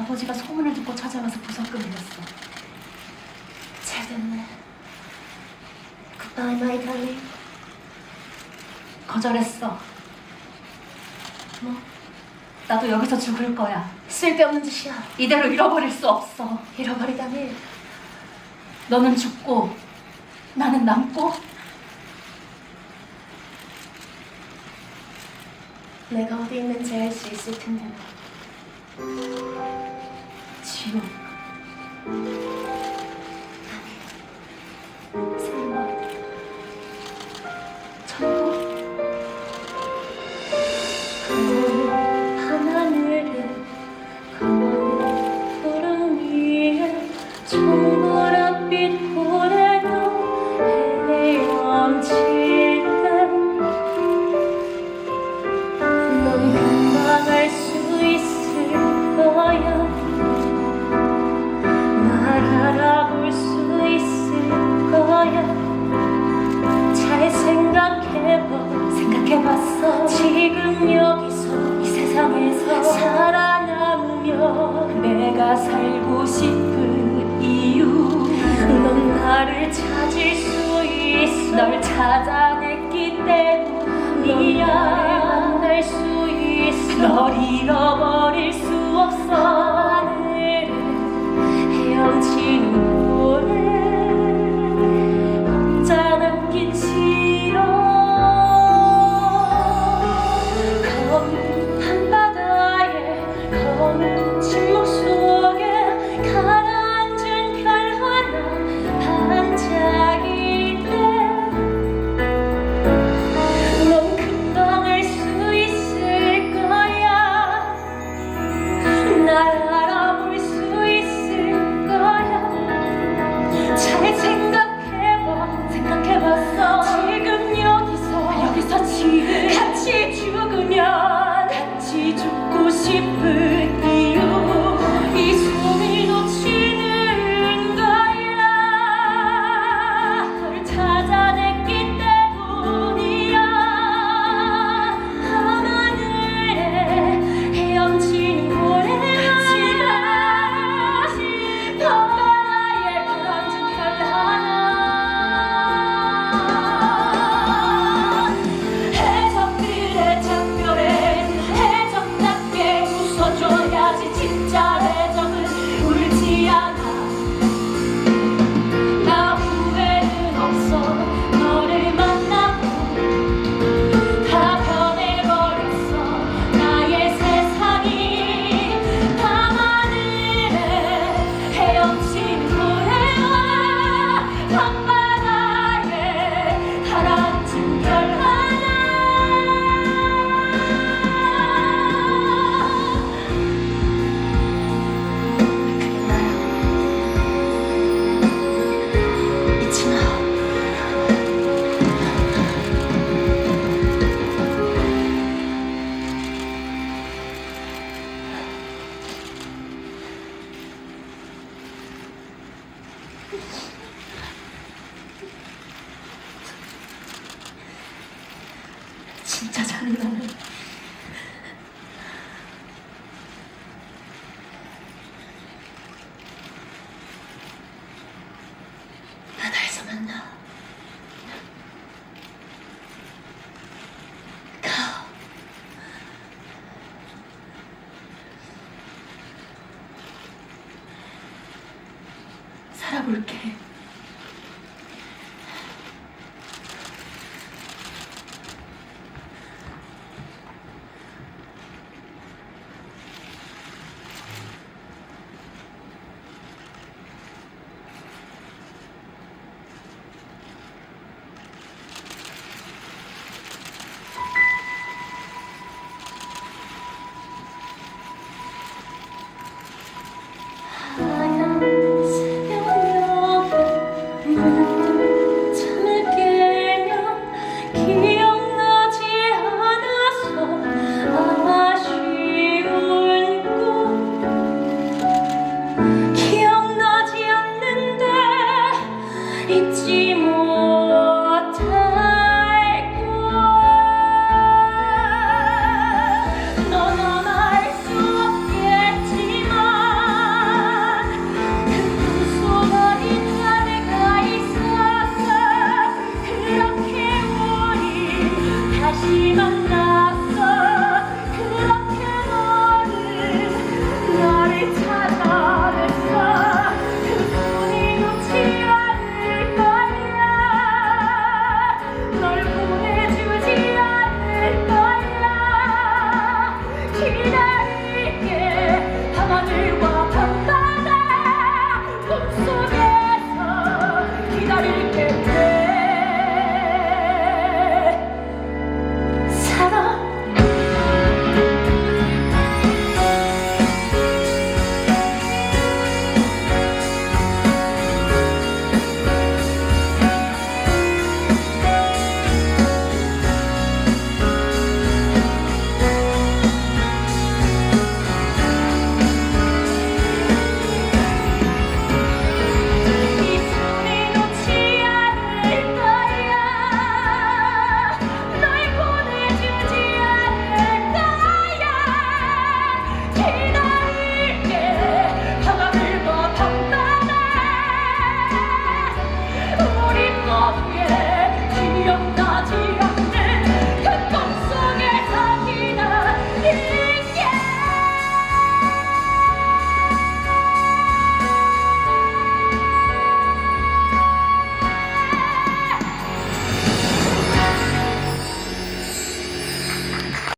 아버지가 소문을 듣고 찾아와서 부석금 내렸어. 잘 됐네. Goodbye, my darling. 거절했어. 뭐? 나도 여기서 죽을 거야. 쓸데없는 짓이야. 이대로 잃어버릴 수 없어. 잃어버리다니. 너는 죽고 나는 남고 내가 어디 있는지 알 수 있을 텐데. 지옥. 내가 살고 싶은 이유. 넌 나를 찾을 수 있어 널 찾아냈기 넌 때문이야. 나를 만날 수 있어 널 잃어버릴 수 진짜 잔인하네. 바다에서 만나. 살아볼게.